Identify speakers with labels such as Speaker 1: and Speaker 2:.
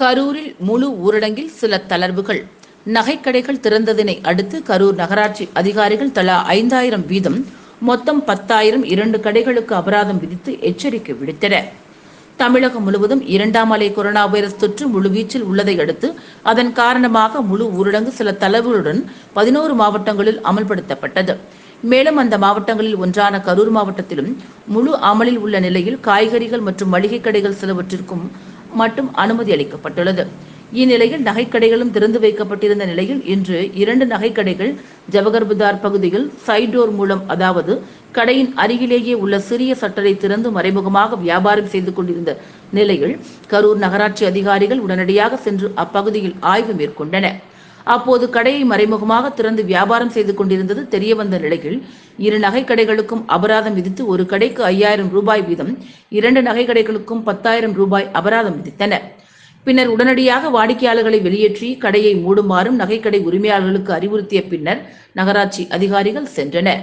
Speaker 1: கரூரில் முழு ஊரடங்கில் சில தளர்வுகள். நகைக்கடைகள் திறந்ததினை அடுத்து கரூர் நகராட்சி அதிகாரிகள் தலா ஐந்தாயிரம் வீதம் மொத்தம் பத்தாயிரம் இரண்டு கடைகளுக்கு அபராதம் விதித்து எச்சரிக்கை விடுத்தனர். தமிழகம் முழுவதும் இரண்டாம் அலை கொரோனா வைரஸ் தொற்று முழுவீச்சில் உள்ளதை அடுத்து அதன் காரணமாக முழு ஊரடங்கு சில தளர்வுகளுடன் பதினோரு மாவட்டங்களில் அமல்படுத்தப்பட்டது. மேலும் அந்த மாவட்டங்களில் ஒன்றான கரூர் மாவட்டத்திலும் முழு அமலில் உள்ள நிலையில் காய்கறிகள் மற்றும் மளிகை கடைகள் சிலவற்றிற்கும் மட்டும் அனுமதி அளிக்கப்பட்டுள்ளது. இந்நிலையில் நகைக்கடைகளும் திறந்து வைக்கப்பட்டிருந்த நிலையில் இன்று இரண்டு நகைக்கடைகள் ஜவஹர்புதார் பகுதியில் சைடோர் மூலம் அதாவது கடையின் அருகிலேயே உள்ள சிறிய சட்டரை திறந்து மறைமுகமாக வியாபாரம் செய்து கொண்டிருந்த நிலையில் கரூர் நகராட்சி அதிகாரிகள் உடனடியாக சென்று அப்பகுதியில் ஆய்வு மேற்கொண்டனர். அப்போது கடையை மறைமுகமாக திறந்து வியாபாரம் செய்து கொண்டிருந்தது தெரியவந்த நிலையில் இரு நகைக்கடைகளுக்கும் அபராதம் விதித்து ஒரு கடைக்கு ஐயாயிரம் ரூபாய் வீதம் இரண்டு நகைக்கடைகளுக்கும் பத்தாயிரம் ரூபாய் அபராதம் விதித்தனர் பின்னர் உடனடியாக வாடிக்கையாளர்களை வெளியேற்றி கடையை மூடுமாறும் நகைக்கடை உரிமையாளர்களுக்கு அறிவுறுத்திய பின்னர் நகராட்சி அதிகாரிகள் சென்றனர்.